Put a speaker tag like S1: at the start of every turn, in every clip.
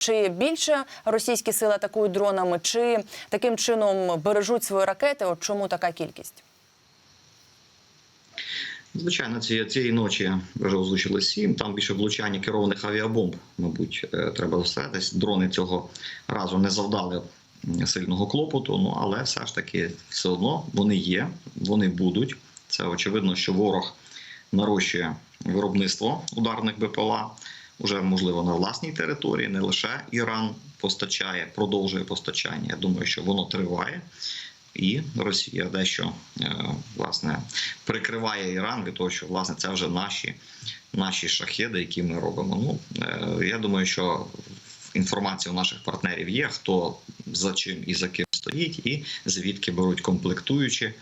S1: Чи більше російські сили атакують дронами, чи таким чином бережуть свої ракети? От чому така кількість?
S2: Звичайно, цієї, ночі вже озвучили сім. Там більше влучання керованих авіабомб, мабуть, е, треба все. Десь дрони цього разу не завдали сильного клопоту. Ну але все ж таки, все одно вони є, вони будуть. Це очевидно, що ворог нарощує виробництво ударних БПЛА. Уже можливо на власній території, не лише Іран постачає, продовжує постачання. Я думаю, що воно триває. І Росія дещо е, власне прикриває Іран від того, що власне це вже наші, наші шахеди, які ми робимо. Ну е, я думаю, що інформація у наших партнерів є, хто за чим і за ким стоїть, і звідки беруть комплектуючі.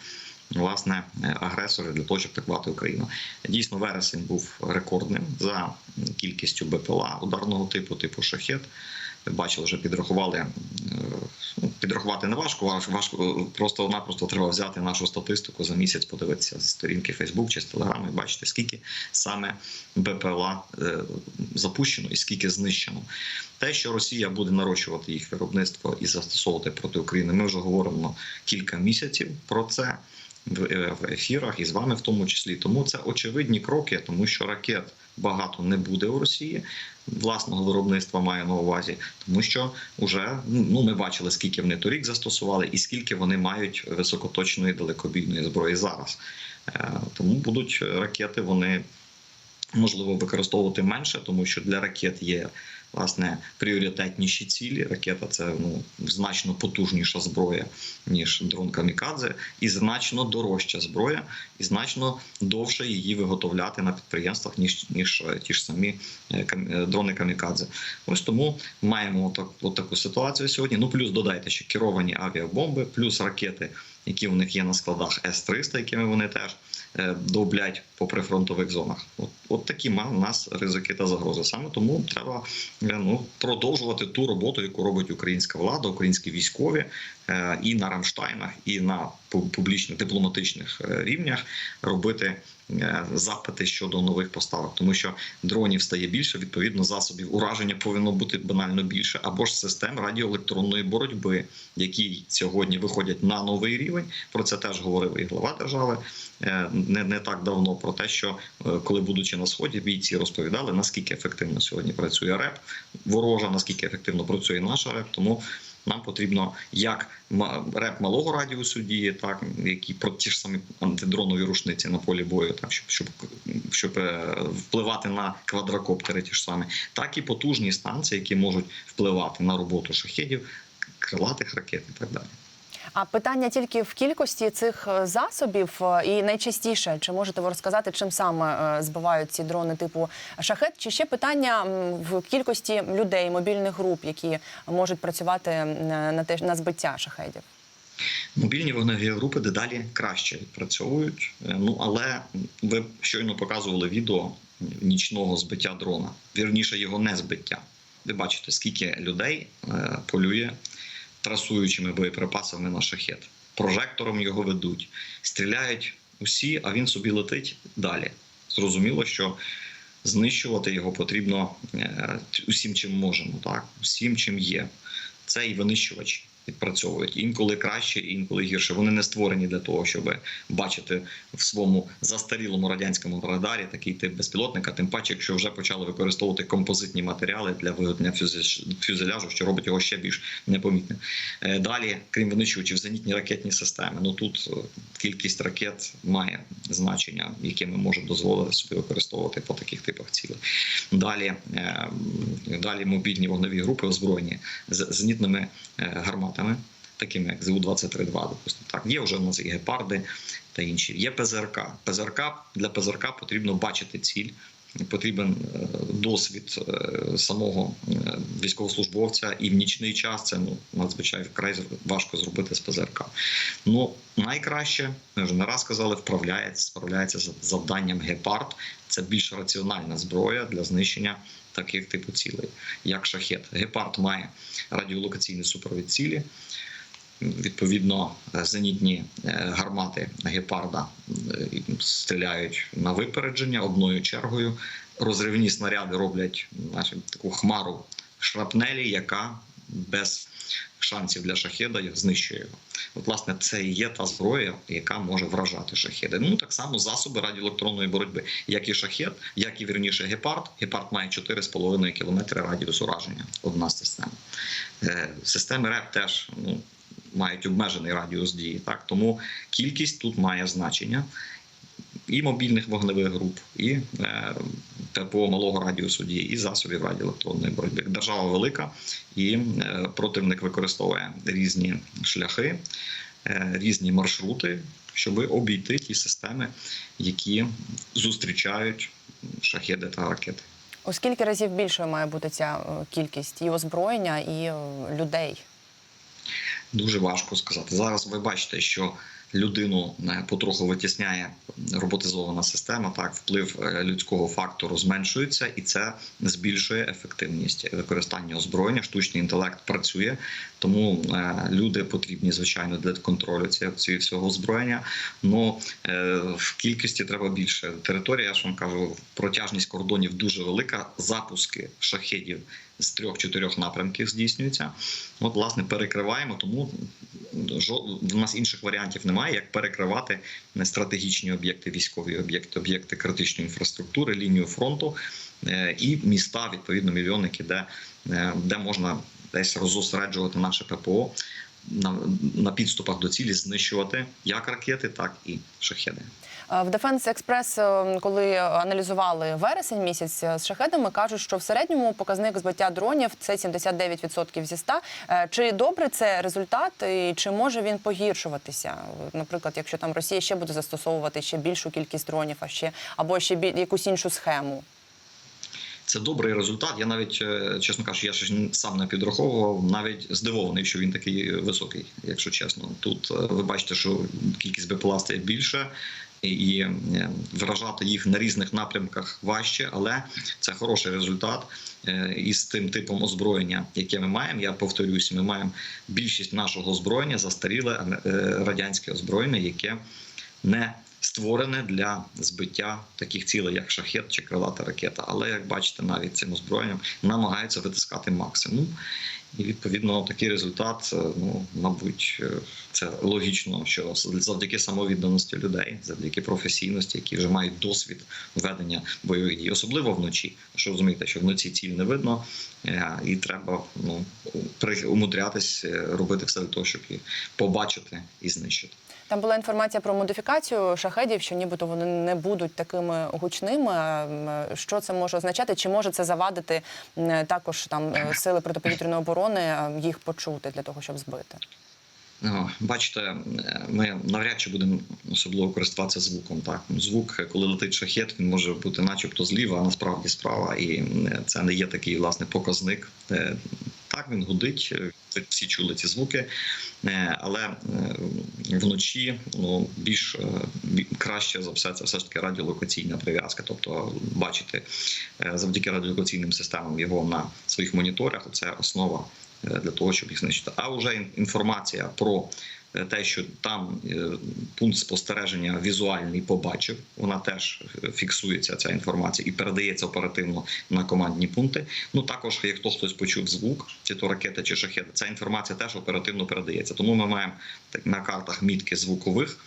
S2: Власне, агресори для того, щоб атакувати Україну. Дійсно, вересень був рекордним за кількістю БПЛА ударного типу, типу шахет. Бачили, вже підрахували. е, ну, Підрахувати не важко, важ- важко просто-напросто треба взяти нашу статистику за місяць, подивитися з сторінки Facebook чи з Telegram і бачити, скільки саме БПЛА е, запущено і скільки знищено. Те, що Росія буде нарощувати їх виробництво і застосовувати проти України, ми вже говоримо кілька місяців про це в е, ефірах і з вами в тому числі. Тому це очевидні кроки, тому що ракет багато не буде у Росії. Власного виробництва маю на увазі, тому що вже ну ми бачили, скільки вони торік застосували, і скільки вони мають високоточної далекобійної зброї зараз. Е, Тому будуть ракети, вони можливо використовувати менше, тому що для ракет є власне пріоритетніші цілі. Ракета це ну значно потужніша зброя ніж дрон камікадзе, і значно дорожча зброя, і значно довше її виготовляти на підприємствах ніж ніж е, ті ж самі е, е, дрони камікадзе. Ось тому маємо так, от таку ситуацію сьогодні. Ну плюс додайте ще керовані авіабомби, плюс ракети, які в них є на складах С-300, якими вони теж довблять по прифронтових зонах. От, от такі у нас ризики та загрози. Саме тому треба е, ну, продовжувати ту роботу, яку робить українська влада, українські військові е, і на Рамштайнах, і на пу- публічних дипломатичних е, рівнях робити е, запити щодо нових поставок, тому що дронів стає більше, відповідно, засобів ураження повинно бути банально більше, або ж систем радіоелектронної боротьби, які сьогодні виходять на новий рівень. Про це теж говорив і глава держави е, не, не так давно. Про те, що е, коли будучи на сході, бійці розповідали наскільки ефективно сьогодні працює РЕП ворожа, наскільки ефективно працює наша РЕП. Тому нам потрібно як реп малого радіусу діє, так які про ті ж самі антидронові рушниці на полі бою, так щоб щоб, щоб е, впливати на квадрокоптери, ті ж самі, так і потужні станції, які можуть впливати на роботу шахедів, крилатих ракет і так далі.
S1: А питання тільки в кількості цих е, засобів, е, і найчастіше, чи можете ви розказати, чим саме е, збивають ці дрони типу шахет? Чи ще питання в кількості людей, мобільних груп, які можуть працювати на те на збиття шахедів?
S2: Мобільні вогневі групи дедалі краще відпрацьовують. Ну але ви щойно показували відео нічного збиття дрона, вірніше його не збиття. Ви бачите, скільки людей полює трасуючими боєприпасами на шахет. Прожектором його ведуть, стріляють усі, а він собі летить далі. Зрозуміло, що знищувати його потрібно е, усім, чим можемо, так усім, чим є. Це і винищувачі відпрацьовують інколи краще, інколи гірше. Вони не створені для того, щоб бачити в своєму застарілому радянському радарі такий тип безпілотника. Тим паче, якщо вже почали використовувати композитні матеріали для виготовлення фюзе- фюзеляжу, що робить його ще більш непомітним. Е, Далі, крім винищувачів, зенітні ракетні системи. Ну тут е, кількість ракет має значення, яке ми можемо дозволити собі використовувати по таких типах цілей. Далі, е, далі мобільні вогневі групи озброєні з зенітними е, гарматами, такими як ЗУ-23-2, допустимо. Так, є вже у нас і гепарди та інші. Є ПЗРК. ПЗРК для ПЗРК потрібно бачити ціль. Потрібен е, досвід е, самого е, військовослужбовця, і в нічний час це ну надзвичайно вкрай важко зробити з ПЗРК. Ну найкраще ми вже не раз казали, вправляється, справляється з завданням гепард. Це більш раціональна зброя для знищення таких типу цілей, як шахет. Гепард має радіолокаційний супровід цілі. Відповідно, е, зенітні е, гармати гепарда е, стріляють на випередження одною чергою. Розривні снаряди роблять значить, таку хмару шрапнелі, яка без шансів для шахеда знищує його. От, власне, це і є та зброя, яка може вражати шахеди. Ну так само засоби радіоелектронної боротьби, як і шахет, як і вірніше гепард. Гепард має 4,5 км радіус ураження. Одна система. Системи РЕП теж ну, мають обмежений радіус дії. Так тому кількість тут має значення. І мобільних вогневих груп, і е, ППО малого радіусу дії, і засобів радіоелектронної боротьби. Держава велика, і е, противник використовує різні шляхи, е, різні маршрути, щоб обійти ті системи, які зустрічають шахеди та ракети.
S1: У скільки разів більшою має бути ця е, кількість і озброєння, і е, людей?
S2: Дуже важко сказати. Зараз ви бачите, що людину е, потроху витісняє роботизована система. Так, вплив е, людського фактору зменшується, і це збільшує ефективність використання озброєння. Штучний інтелект працює, тому е, люди потрібні звичайно для контролю цього всього озброєння. Ну е, в кількості треба більше. Територія, я ж вам кажу, протяжність кордонів дуже велика. Запуски шахедів з трьох-чотирьох напрямків здійснюються. От, власне, перекриваємо, тому в нас інших варіантів немає, як перекривати стратегічні об'єкти, військові об'єкти, об'єкти критичної інфраструктури, лінію фронту е, і міста, відповідно, мільйонники, де, де можна десь розосереджувати наше ППО. На, на підступах до цілі знищувати як ракети, так і шахеди.
S1: В Defense Express, е, коли аналізували вересень місяць е, з шахедами, кажуть, що в середньому показник збиття дронів це 79% зі 100. Е, Чи добре це результат, і чи може він погіршуватися? Наприклад, якщо там Росія ще буде застосовувати ще більшу кількість дронів, а ще або ще якусь іншу схему.
S2: Це добрий результат. Я навіть, е, чесно кажучи, я ж сам не підраховував, навіть здивований, що він такий високий, якщо чесно. Тут е, ви бачите, що кількість БПЛА стає більше. І е, вражати їх на різних напрямках важче, але це хороший результат. Е, І з тим типом озброєння, яке ми маємо. Я повторюся, ми маємо більшість нашого озброєння застаріле радянське озброєння, яке не створене для збиття таких цілей, як шахет чи крилата ракета. Але як бачите, навіть цим озброєнням намагаються витискати максимум. І відповідно такий результат, е, ну мабуть, е, це логічно, що завдяки самовідданості людей, завдяки професійності, які вже мають досвід ведення бойових дій, особливо вночі. Що розумієте, що вночі ціль не видно, е, і треба ну умудрятись робити все для того, щоб її побачити і знищити.
S1: Там була інформація про модифікацію шахедів, що нібито вони не будуть такими гучними. Що це може означати? Чи може це завадити також там е, сили протиповітряної оборони їх почути для того, щоб збити?
S2: Бачите, е, ми навряд чи будемо особливо користуватися звуком. Так, звук, коли летить шахет, він може бути, начебто, зліва, а насправді справа. І е, це не є такий власне показник. Е, Так, він гудить. Всі чули ці звуки, але вночі ну більш краще за все це все ж таки радіолокаційна прив'язка. Тобто, бачити завдяки радіолокаційним системам його на своїх моніторах. Це основа для того, щоб їх знищити. А вже інформація про е, те, що там е, пункт спостереження візуальний побачив, вона теж е, фіксується ця інформація і передається оперативно на командні пункти. Ну також, як хто хтось почув звук, чи то ракета, чи шахеда, ця інформація теж оперативно передається. Тому ми маємо на картах мітки звукових.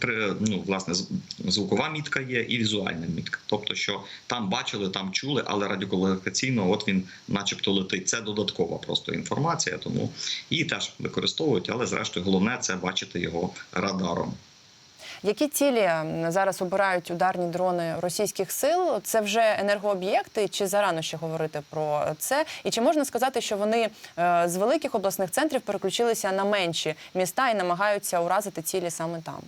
S2: При ну власне звукова мітка є і візуальна мітка. Тобто, що там бачили, там чули, але радіоколокаційно, от він, начебто, летить. Це додаткова просто інформація, тому її теж використовують, але зрештою головне це бачити його радаром.
S1: Які цілі зараз обирають ударні дрони російських сил? Це вже енергооб'єкти, чи зарано ще говорити про це? І чи можна сказати, що вони е, з великих обласних центрів переключилися на менші міста і намагаються уразити цілі саме там?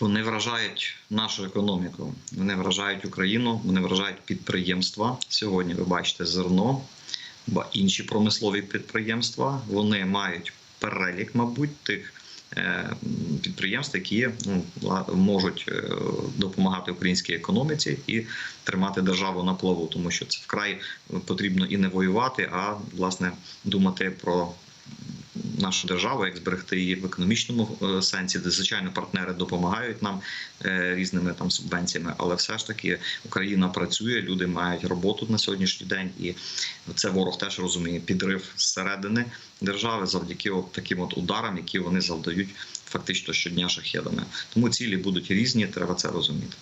S2: Вони вражають нашу економіку, вони вражають Україну, вони вражають підприємства. Сьогодні ви бачите зерно, ба інші промислові підприємства. Вони мають перелік, мабуть, тих е, підприємств, які ну, можуть е, допомагати українській економіці і тримати державу на плаву, тому що це вкрай потрібно і не воювати, а власне думати про нашу державу, як зберегти її в економічному е, сенсі, де звичайно партнери допомагають нам е, різними там субвенціями, але все ж таки Україна працює, люди мають роботу на сьогоднішній день, і це ворог теж розуміє підрив зсередини держави завдяки от таким от ударам, які вони завдають фактично щодня шахедами. Тому цілі будуть різні, треба це розуміти.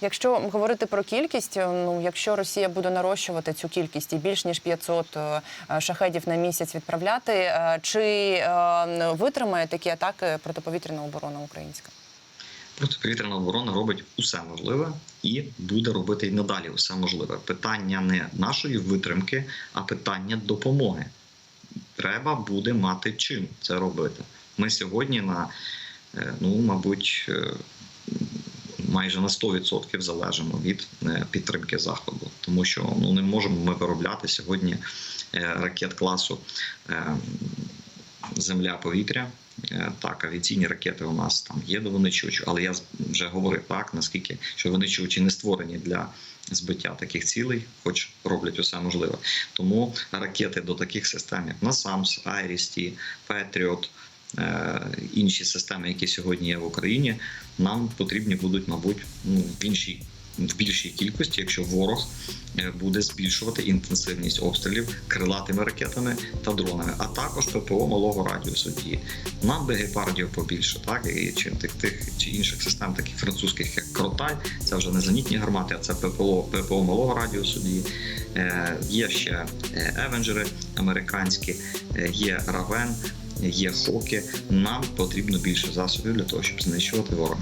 S1: Якщо говорити про кількість, е, ну якщо Росія буде нарощувати цю кількість і більш ніж 500 е, шахедів на місяць відправляти, е, чи е, витримає такі атаки протиповітряна оборона українська?
S2: Протиповітряна оборона робить усе можливе і буде робити і надалі усе можливе. Питання не нашої витримки, а питання допомоги. Треба буде мати чим це робити. Ми сьогодні на е, ну, мабуть, е, майже на 100% залежимо від е, підтримки заходу, тому що ну не можемо ми виробляти сьогодні е, ракет класу е, земля-повітря. Так, авіаційні ракети у нас там є до винищувачів, але я вже говорив так, наскільки що винищувачі не створені для збиття таких цілей, хоч роблять усе можливе. Тому ракети до таких систем, як IRIS-T, Patriot, е, інші системи, які сьогодні є в Україні, нам потрібні будуть, мабуть, ну, в іншій. В більшій кількості, якщо ворог е, буде збільшувати інтенсивність обстрілів крилатими ракетами та дронами, а також ППО малого радіусу дії. Нам би гепардів побільше, так і чи тих тих чи інших систем, таких французьких, як Кротай, це вже не зенітні гармати, а це ППО, ППО малого радіусу дії. Е, є ще е, Евенджери американські, е, є Равен, є Хоки. Нам потрібно більше засобів для того, щоб знищувати ворога.